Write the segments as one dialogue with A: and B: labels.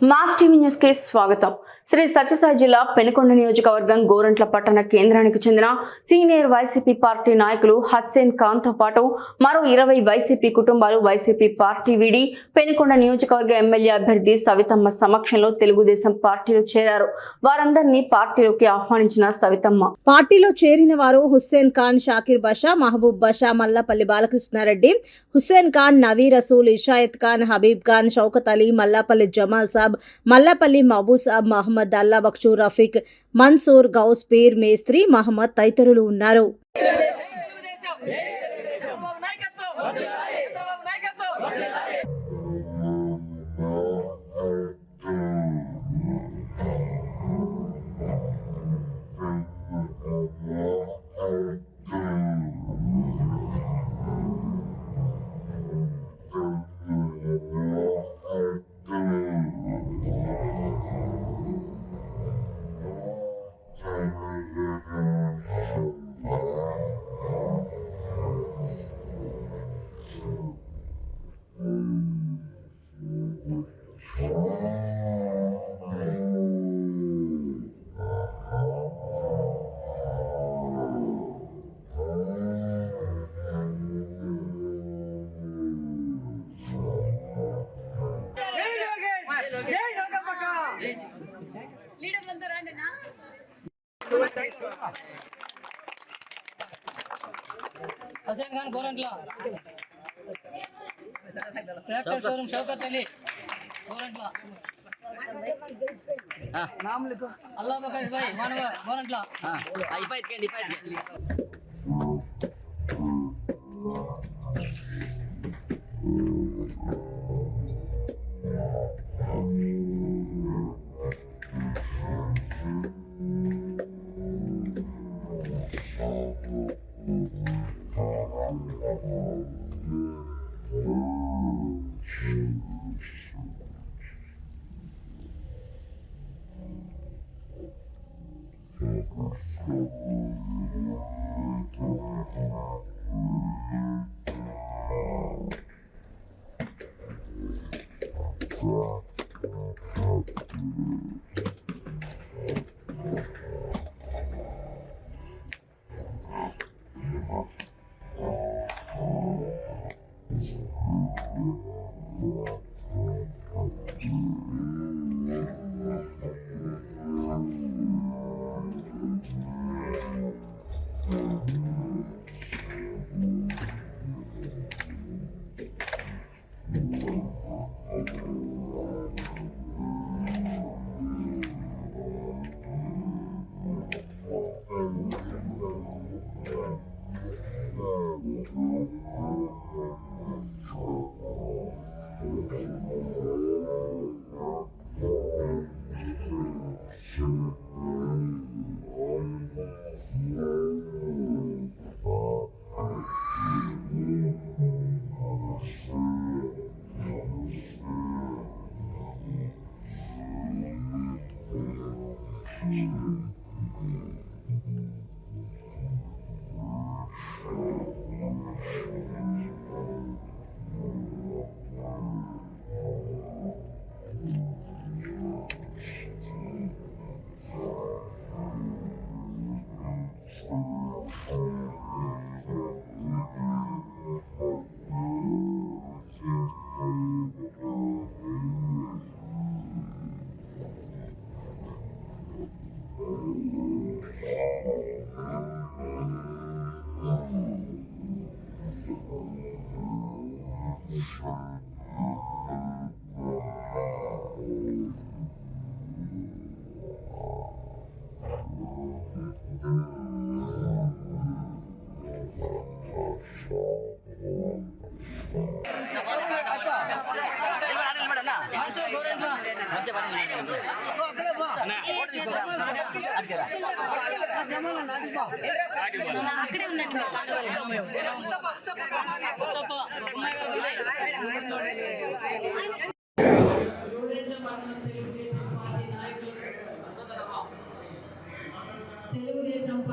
A: Mass TV న్యూస్కి స్వాగతం. శ్రీ సత్యసాయి జిల్లా పెనుకొండ నియోజకవర్గం గోరంట్ల పట్టణ కేంద్రానికి చెందిన సీనియర్ వైసీపీ పార్టీ నాయకులు హస్సేన్ ఖాన్తో పాటు మరో ఇరవై వైసీపీ కుటుంబాలు వైసీపీ పార్టీ వీడి పెనుకొండ నియోజకవర్గ ఎమ్మెల్యే అభ్యర్థి సవితమ్మ సమక్షంలో తెలుగుదేశం పార్టీలో చేరారు. వారందరినీ పార్టీలోకి ఆహ్వానించిన సవితమ్మ.
B: పార్టీలో చేరిన వారు హుస్సేన్ ఖాన్ షాకిర్ బషా మహబూబ్ బషా మల్లాపల్లి బాలకృష్ణారెడ్డి హుస్సేన్ ఖాన్ నవీ రసూల్ ఇషాయత్ ఖాన్ హబీబ్ ఖాన్ షౌకత్ అలీ మల్లాపల్లి జమాల్ సాబ్ మల్లాపల్లి మహబూబ్ సాబ్ మహమ్మద్ అల్లాబక్షు రఫీక్ మన్సూర్ గౌస్ పీర్ మేస్త్రి మహమ్మద్ తదితరులు ఉన్నారు.
C: గోరంట్ల ట్రాక్టర్ షోరూమ్ షౌకత్ అలీ గోరంట్ల అల్లా బకర్ భాయ్ మానవ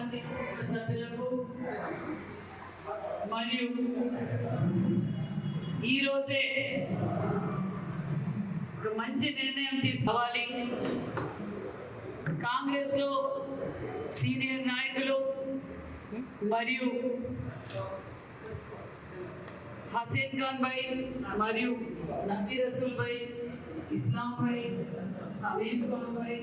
D: మంది కుటుంబ సభ్యులకు మరియు ఈరోజే ఒక మంచి నిర్ణయం తీసుకోవాలి. కాంగ్రెస్లో సీనియర్ నాయకులు మరియు హసీన్ ఖాన్ భాయ్ మరియు నబీ రసూల్ భాయ్ ఇస్లాం భాయ్ హబీబ్ ఖాన్ భాయ్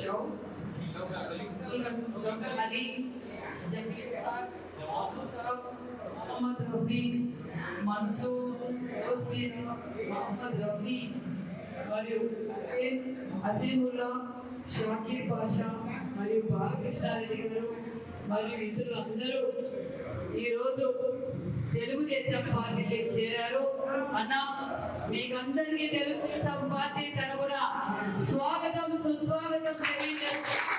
D: షౌ షౌకత్ అలీ జమీల్ సాబ్ సాబ్ మొహమ్మద్ రఫీ మన్సూర్ హుస్బీన్ మొహమ్మద్ రఫీ మరియు హసీన్ హసీముల్లా షాకీర్ పాషా మరియు బాలకృష్ణారెడ్డి గారు మరియు ఇతరులు అందరూ ఈరోజు తెలుగుదేశం పార్టీలోకి చేరారు అన్న మీకందరికీ తెలుగుదేశం పార్టీ తరపున స్వాగతం సుస్వాగతం తెలియజేస్తున్నాం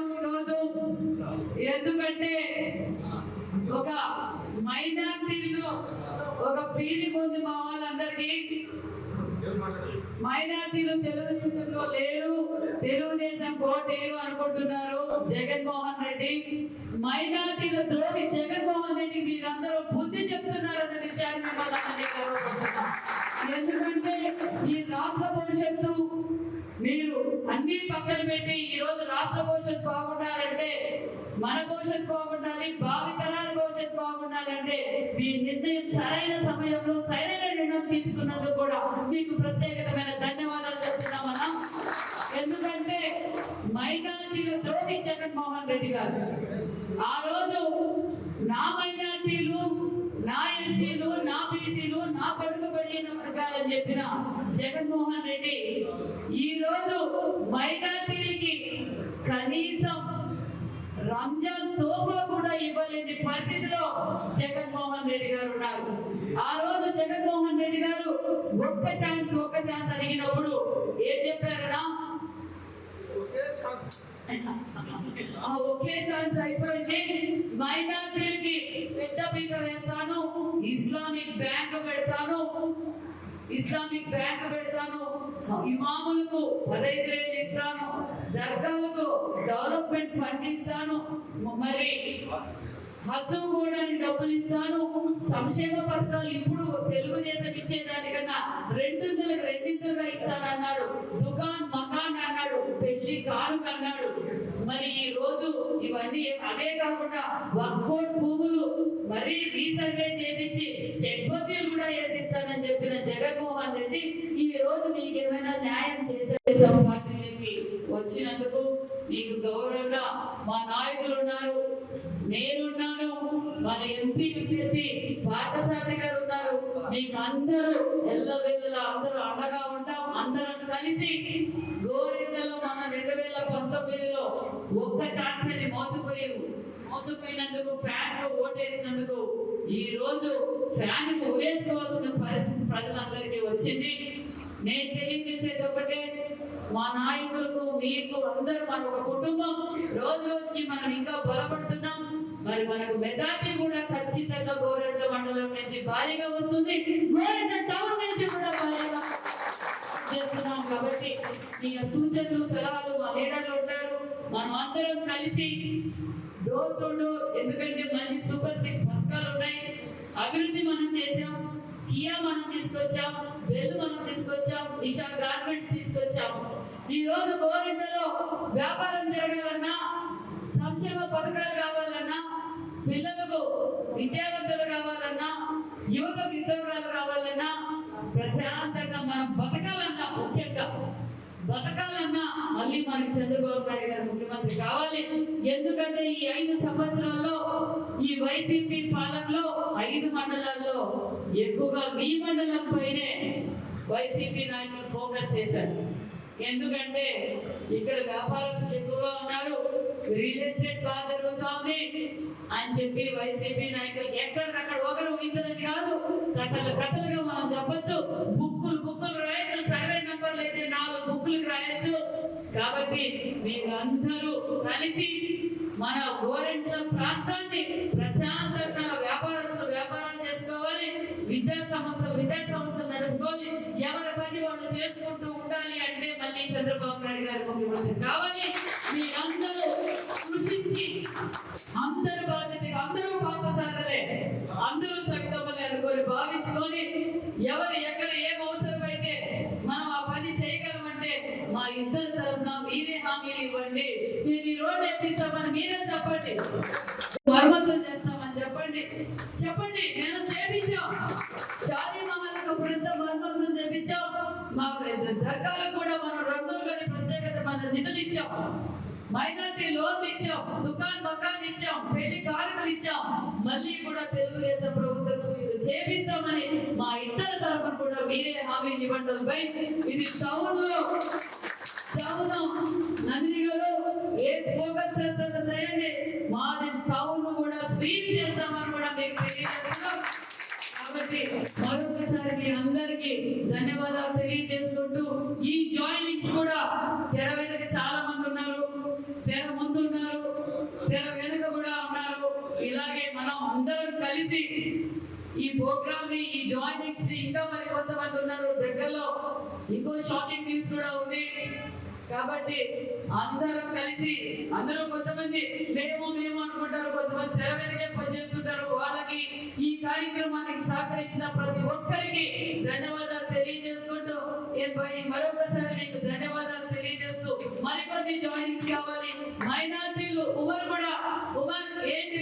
D: ఈరోజు ఎందుకంటే ఒక మైనార్టీలో ఒక ఫీలింగ్ ఉంది మా వాళ్ళందరికీ. మైనార్టీలు తెలుగుదేశంలో లేరు. తెలుగుదేశం కోటేరు అనుకుంటున్నారు జగన్మోహన్ రెడ్డి. మైనార్టీల ద్రోహి జగన్మోహన్ రెడ్డి మీరందరూ బుద్ధి చెప్తున్నారన్న విషయాన్ని ఎందుకంటే ఈ రాష్ట్ర భవిష్యత్తు మీరు అన్ని పక్కన పెట్టి ఈ రోజు రాష్ట్ర భవిష్యత్తు బాగుండాలంటే మన భవిష్యత్తు బాగుండాలి భావితరాల భవిష్యత్తు బాగుండాలంటే మీ నిర్ణయం సరైన సమయంలో సరైన నిర్ణయం తీసుకున్నందుకు కూడా మీకు ప్రత్యేకమైన ధన్యవాదాలు చెప్తున్నామన్నా ఎందుకంటే మైనార్టీలు ద్రోహి జగన్మోహన్ రెడ్డి గారు ఆ రోజు నా మైనార్టీలు నా ఎస్సీలు నా బీసీలు నా పడుగు పడిన వర్గాలని చెప్పిన జగన్మోహన్ రెడ్డి ఈ రోజు మైనార్టీలకి కనీసం రంజాన్ తోఫా కూడా ఇవ్వలేని పరిస్థితిలో జగన్మోహన్ రెడ్డి గారు ఉన్నారు ఆ రోజు జగన్మోహన్ రెడ్డి గారు ఒక్క ఛాన్స్ ఒక్క ఛాన్స్ అడిగినప్పుడు ఏం చెప్పారన్నా ఆ ఒకే ఛాన్స్ అయిపోయింది. మైనార్టీలకి పెద్ద పీట వేస్తాను. ఇస్లామిక్ బ్యాంక్ పెడతాను. ఇస్లామిక్ బ్యాంక్ పెడతాను. ఇమాములకు పదహైదు వేలు ఇస్తాను. దర్గాలకు డెవలప్మెంట్ ఫండ్ ఇస్తాను. మరి హజం కూడా డబ్బులు ఇస్తాను. సంక్షేమ పథకాలు ఇప్పుడు తెలుగుదేశం ఇచ్చేదానికన్నా రెండింతలకు రెండింతలుగా ఇస్తానన్నాడు. దుకాన్ మకాన్ అన్నాడు. పెళ్ళి కారు అన్నాడు. మరి ఈ రోజు ఇవన్నీ అవే కాకుండా వక్ఫోర్డ్ భూములు మరీ రీసర్వే చేపించి చెక్ బద్దీలు కూడా వేసిస్తానని చెప్పిన జగన్మోహన్ రెడ్డి ఈ రోజు మీకు ఏమైనా న్యాయం చేసే పార్టీలకి వచ్చినందుకు మీకు గౌరవంగా మా నాయకులు ఉన్నారు. నేనున్నాను. మన ఎంపీ పాఠశాల గారు మీకు అందరూ ఎల్లవేళలా అందరూ అండగా ఉంటాం. అందరం కలిసి గోరింటలో మన రెండు వేల పంతొమ్మిదిలో ఒక్క ఛాన్స్ అని మోసపోయి మోసపోయినందుకు ఫ్యాన్ ఓటేసినందుకు ఈ రోజు ఫ్యాన్ వేసుకోవాల్సిన పరిస్థితి ప్రజలందరికీ వచ్చింది. నేను తెలియజేసేది ఒకటే మా నాయకులకు మీకు అందరూ మన ఒక కుటుంబం. రోజు రోజుకి మనం ఇంకా బలపడుతున్నాం. మరి మనకు మెజార్టీ కూడా ఖచ్చితంగా భారీగా వస్తుంది. గోరెంట్ల టౌన్ నుంచి కూడా భారీగా చేస్తున్నాం కాబట్టి మీ సూచనలు సలహాలు మా లీడర్లు ఉంటారు. మనం అందరం కలిసి డోర్ టు డోర్ ఎందుకంటే మంచి సూపర్ సిక్స్ పథకాలు ఉన్నాయి. అభివృద్ధి మనం చేసాం కియా మనం తీసుకొచ్చాం. వెల్ మనం తీసుకొచ్చాం. నిషా గార్మెంట్స్ తీసుకొచ్చాం. ఈ రోజు గవర్నమెంట్లో వ్యాపారం జరగాలన్నా సంక్షేమ పథకాలు కావాలన్నా పిల్లలకు విద్యావంతులు కావాలన్నా యువతకు ఉద్యోగాలు కావాలన్నా ప్రశాంతంగా మనం బతకాలన్నా ముఖ్యంగా. బతకాలన్నా మళ్ళీ మనకి చంద్రబాబు నాయుడు గారు ముఖ్యమంత్రి కావాలి. ఎందుకంటే ఈ ఐదు సంవత్సరాల్లో ఈ వైసీపీ పాలనలో ఐదు మండలాల్లో ఎక్కువగా మీ మండలం పైనే వైసీపీ నాయకులు ఫోకస్ చేశారు. ఎందుకంటే ఇక్కడ వ్యాపారస్తులు ఎక్కువగా ఉన్నారు. రియల్ ఎస్టేట్ బాగా జరుగుతోంది అని చెప్పి వైసీపీ నాయకులు ఎక్కడికక్కడ ఒకరు ఇద్దరని కాదు కథలు కథలుగా మనం చెప్పొచ్చు. బుక్కులు బుక్కులు రాయొచ్చు సర్వే నంబర్లు అయితే నాలుగు బుక్కులకు రాయొచ్చు. కాబట్టి మీరందరూ కలిసి మన గోరెంట్ల ప్రాంతాన్ని ప్రశాంతంగా మా దర్గాలకు కూడా మనం రంగులు ప్రత్యేకత మన నిధులు ఇచ్చాం. మైనార్టీ లోన్ ఇచ్చాం. దుకాన్ మకాన్ ఇచ్చాం. పెళ్ళి కానుకలు ఇచ్చాం. మళ్ళీ కూడా తెలుగుదేశం ప్రభుత్వం మీరు చేపిస్తామని మా ఇద్దరు తరఫున కూడా మీరే హామీ ఇవ్వండి. ఇది టౌన్లో జాయిన్ని ఇంకా మరి కొంతమంది ఉన్నారు. దగ్గరలో ఇంకో షాకింగ్ న్యూస్ కూడా ఉంది. కాబట్టి అందరం కలిసి అందరూ కొంతమంది మేము మేము అనుకుంటారు. కొంతమంది తెర వెనకే పనిచేస్తుంటారు వాళ్ళకి ఈ కార్యక్రమానికి సహకరించిన ప్రతి ఒక్కరికి ధన్యవాదాలు తెలియజేసుకుంటూ మరొకసారి మీకు ధన్యవాదాలు తెలియజేస్తూ మరికొన్ని జాయినింగ్స్ కావాలి. మైనార్టీలు ఉమర్ కూడా ఉమర్ ఏంటి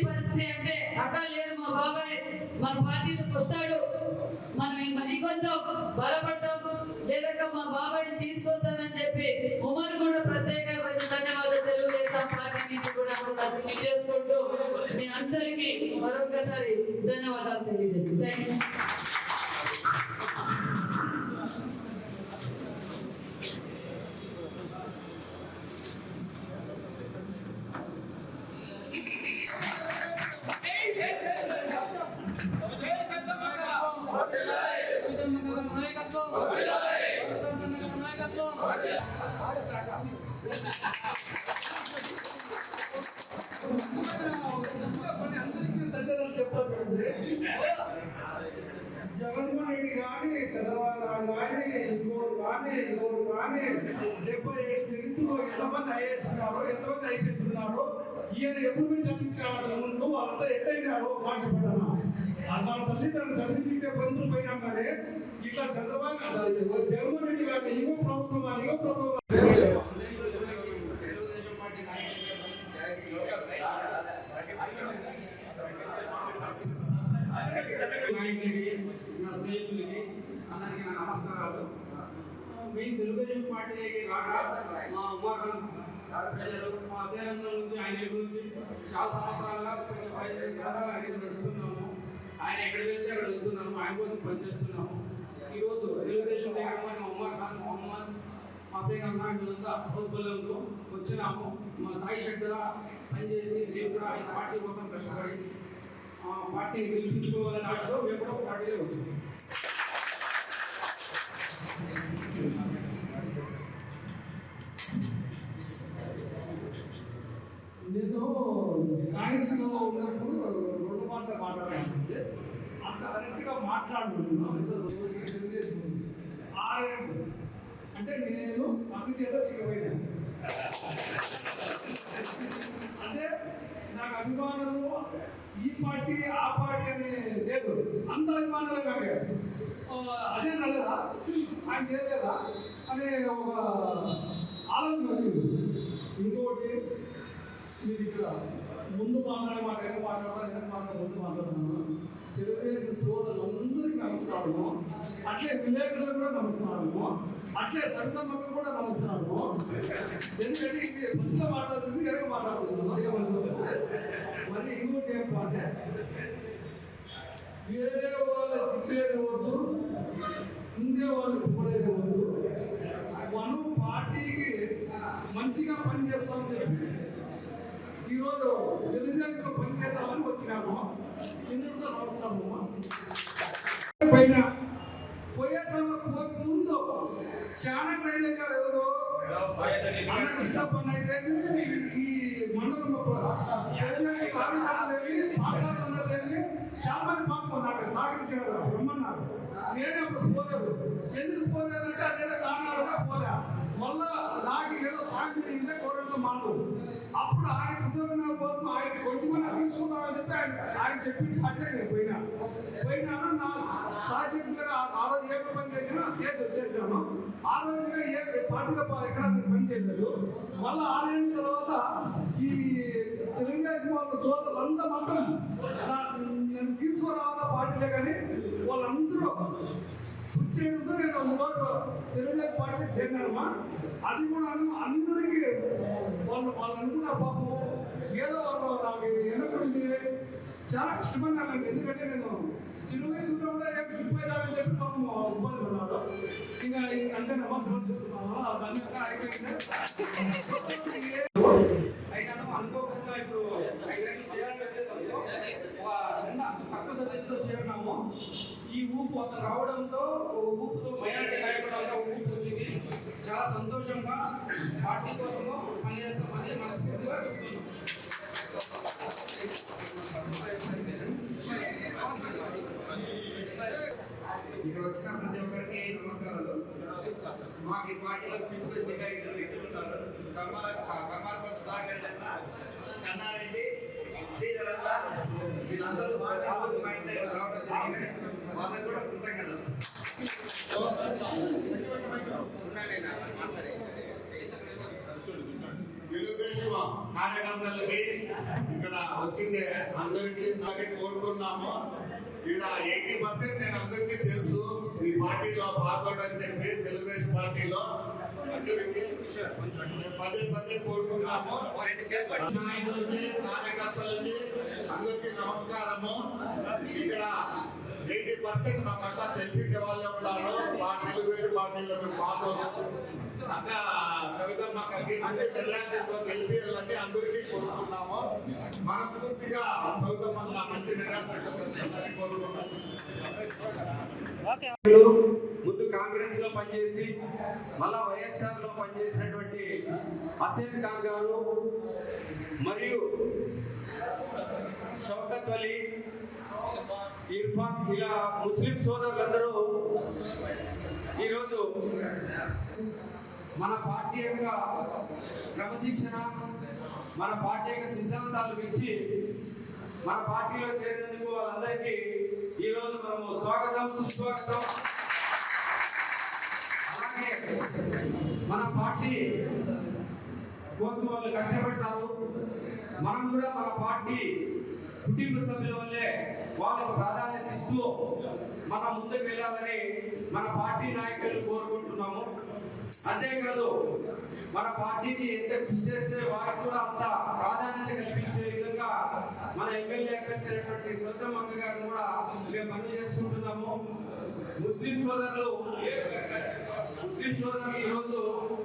D: అక్కడ అక్క లేదు మా బాబాయ్. మన పార్టీలకు వస్తాడు. మనం మరి కొంచెం బలపడతాం.
E: జగన్మోహన్ రెడ్డి కానీ చంద్రబాబు నాయుడు కానీ ఇంకోరు కానీ ఇంకోరు కానీ డెబ్బై ఏడు తిరుగుతూ ఎంతమంది అయ్యేస్తున్నారు ఎంతమంది అయిపోతున్నారు ఈయన ఎప్పుడు మీరు చదివించారు? ముందు వాళ్ళంతా ఎట్టయినారు మాట చెప్పడమా వాళ్ళ తల్లిదండ్రులు చదివించే బంధువులు పోయినా కానీ ఇట్లా చంద్రబాబు జగన్మోహన్ రెడ్డి గారిని ఇంకో ప్రభుత్వం అని ఇంకో ప్రభుత్వం. తెలుగుదేశం పార్టీ నాయకులకి నా స్నేహితులకి అందరికీ నా నమస్కారాలు. మీ తెలుగుదేశం పార్టీకి రాక మా ఉమాకాంత్ ప్రజలు మా సేనంలో నుంచి ఆయన గురించి చాలా సంవత్సరాలుగా పదిహేను సంవత్సరాలు ఆయన నడుస్తున్నాము ఆయన ఎక్కడ వెళ్తే అక్కడ వెళ్తున్నాము. ఆయన కోసం పనిచేస్తున్నాము. ఈరోజు తెలుగుదేశం లేకపోయిన ఉమ్మర్ ఖాన్ మొహమ్మద్ మా సేన నాయకులంతా ప్రోద్బలంతో వచ్చినాము. మా సాయి శక్తిగా పనిచేసి మేము కూడా ఆయన పార్టీ కోసం కష్టపడి పార్టీని గెలిపించుకోవాలని ఆశతో మేము కూడా పార్టీలో వచ్చాం నేను కాంగ్రెస్లో ఉన్నప్పుడు రెండు మాటలు మాట్లాడాల్సింది. అంత కరెక్ట్గా మాట్లాడుతున్నాను ఆరేళ్ళు అంటే నేను పక్క చేత చిక్కపోయినాను అంటే నాకు అభిమానులు ఈ పార్టీ ఆ పార్టీ అని లేదు. అంత అభిమానులే నాకు అజెండా లేదా ఆయన చేయలేదా అనే ఒక ఆలోచన వచ్చింది. ఇంకోటి మాట్లాడే మాట వెనక మాట్లాడాలి వెనక మాట్లాడే మాట్లాడుతున్నాను తెలుగుదేశం సోదరులందరికీ నమస్కారము. అట్లే విలేకరులకు కూడా నమస్కారము. అట్లే సరితమ్మకు కూడా నమస్కారము. ఎందుకంటే ఫస్ట్ మాట్లాడుతుంది ఎరగ మాట్లాడుతున్నాను మరి ఇంకోటి ఏం అంటే వేరే వాళ్ళు తిట్టేది వద్దు ఉండే వాళ్ళు పోలేదు వద్దు మనం పార్టీకి మంచిగా పనిచేస్తామని చెప్పి ఈరోజు తెలుగుదేశంలో పనిచేద్దామని వచ్చినాము. ఇందులో నమస్కారము పైన పోయే సమయం ముందు చాలా ట్రైన్ గారు ఎవరు? అన్న కృష్ణప్పన్న అయితే ఈ మండలం పాసాలన్నదేమి చాలా మంది పాపం నాకు సహకరించారు రమ్మన్నారు. నేనే అప్పుడు ఆయన చెప్పి అట్లే నేను పోయినా. పోయినాను నా సాహిత్యంగా ఆ రోజు ఏ పని చేసినా చేసి వచ్చేసాను ఆ రోజు ఏ పార్టీలో పా- ఎక్కడ పని చేయలేదు. మళ్ళీ ఆరేళ్ళ తర్వాత ఈ సోదరులంతా మాత్రం నేను తీసుకురావాల పార్టీలే కానీ వాళ్ళందరూ వచ్చేందుకు నేను ఒకరోజు తెలుగుదేశం పార్టీ చేరినానమ్మా. అది కూడా అందరికీ వాళ్ళు వాళ్ళు అనుకున్న పాపం ఏదో వాళ్ళు నాకు చాలా కష్టపడినాను ఎందుకంటే నేను చిన్న వయసులో ఉంటే రేపు చెప్పి పాపం ఇబ్బంది పడ్డాడు ఇంకా అంటే నమస్కారం చేసుకున్నాను దాన్ని అయిపోయింది అనుకోకుండా ఇప్పుడు ఐదు చేయాల్సి తక్కువ సదస్సులో చేరినాము. ఈ ఊపు అతను రావడంతో ఊపుతో మైనార్టీ నాయకుడు అంతా ఊపు వచ్చింది. చాలా సంతోషంగా పార్టీ కోసము పనిచేస్తామని మనస్ఫూర్తిగా చెప్తున్నాం. ఇక్కడ వచ్చిన ప్రతి ఒక్కరికి నమస్కారాలు. మాకు ఈ పార్టీలో స్పెషల్ స్పీకర్ ఇచ్చుకుంటారు కర్మాల కర్మాల సాగర్ అన్న కన్నారెడ్డి శ్రీధర్ అన్న వీళ్ళందరూ మా ఇంటి దగ్గర రావడం జరిగింది. వాళ్ళకి కూడా కృతజ్ఞతలు.
F: తెలుగుదేశం కార్యకర్తలకి ఇక్కడ వచ్చిండే అందరికీ నాకే కోరుకున్నాము. ఇక్కడ ఎయిటీ పర్సెంట్ నేను అందరికీ తెలుసు. ఈ పార్టీలో పాల్గొనని చెప్పి తెలుగుదేశం పార్టీలో. అందరికీ పదే పదే కోరుకున్నాము నాయకులకి కార్యకర్తలకి అందరికీ నమస్కారము. ఇక్కడ ఎయిటీ పర్సెంట్ మాకంతా తెలిసిండే వాళ్ళే ఉన్నారు. మా తెలుగుదేశం పార్టీలో మేము పాల్గొన్నాము. అక్క సవితమ్మకి మంచి మెజార్టీతో గెలిపియాలని అందరికీ కోరుతున్నాము మనస్ఫూర్తిగా మంచి
G: ముందు కాంగ్రెస్లో పనిచేసి మళ్ళా వైఎస్ఆర్లో పనిచేసినటువంటి హసీన్ ఖాన్ గారు మరియు షౌకత్ అలీ ఇర్ఫాన్ ఇలా ముస్లిం సోదరులందరూ ఈరోజు మన పార్టీ యొక్క క్రమశిక్షణ మన పార్టీ యొక్క సిద్ధాంతాలు ఇచ్చి మన పార్టీలో చేరినందుకు వాళ్ళందరికీ ఈరోజు మనము స్వాగతం సుస్వాగతం. అలాగే మన పార్టీ కోసం వాళ్ళు కష్టపడతారు. మనం కూడా మన పార్టీ కుటుంబ సభ్యుల వల్లే వాళ్ళకు ప్రాధాన్యత ఇస్తూ మనం ముందుకు వెళ్ళాలని మన పార్టీ నాయకులు కోరుకుంటున్నాము. అంతేకాదు మన పార్టీకి ఎంత కృషి చేస్తే వారికి కూడా అంత ప్రాధాన్యత కల్పించే విధంగా మన ఎమ్మెల్యే అభ్యర్థి సొంతం అక్క గారిని కూడా మేము పని చేసుకుంటున్నాము. ముస్లిం సోదరులు ముస్లిం సోదరులు ఈరోజు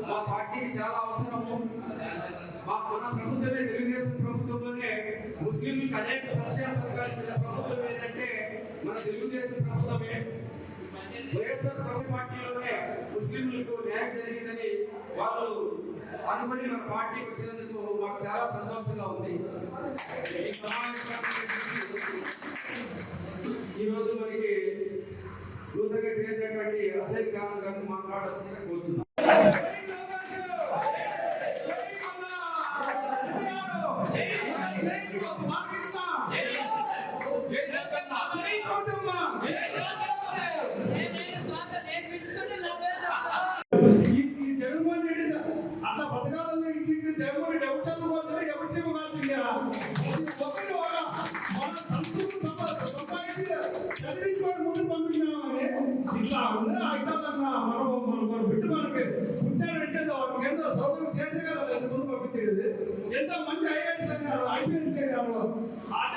G: మా పార్టీకి చాలా అవసరము. మా మన ప్రభుత్వమే తెలుగుదేశం ప్రభుత్వంలోనే ముస్లింలకు అనేక సంక్షేమ పథకాలు ఇచ్చిన ప్రభుత్వం ఏదంటే మన తెలుగుదేశం ప్రభుత్వమే. వైఎస్ఆర్ ప్రతి పార్టీలోనే ముస్లింలకు న్యాయం జరిగిందని వాళ్ళు అనుకుని మన పార్టీకి వచ్చినందుకు మాకు చాలా సంతోషంగా ఉంది. ఈ ఈరోజు మనకి నూతనంగా చేరినటువంటి అసైన్ ఖాన్ గారిని మాట్లాడాల్సిందిగా కోరుతున్నాం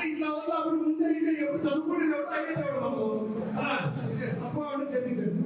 E: ఇట్లా వల్ల అప్పుడు ముందే ఇంట్లో చదువుకుంటే ఎవరు తగ్గించేవాడు మాకు? అప్పుడు చెప్పించండి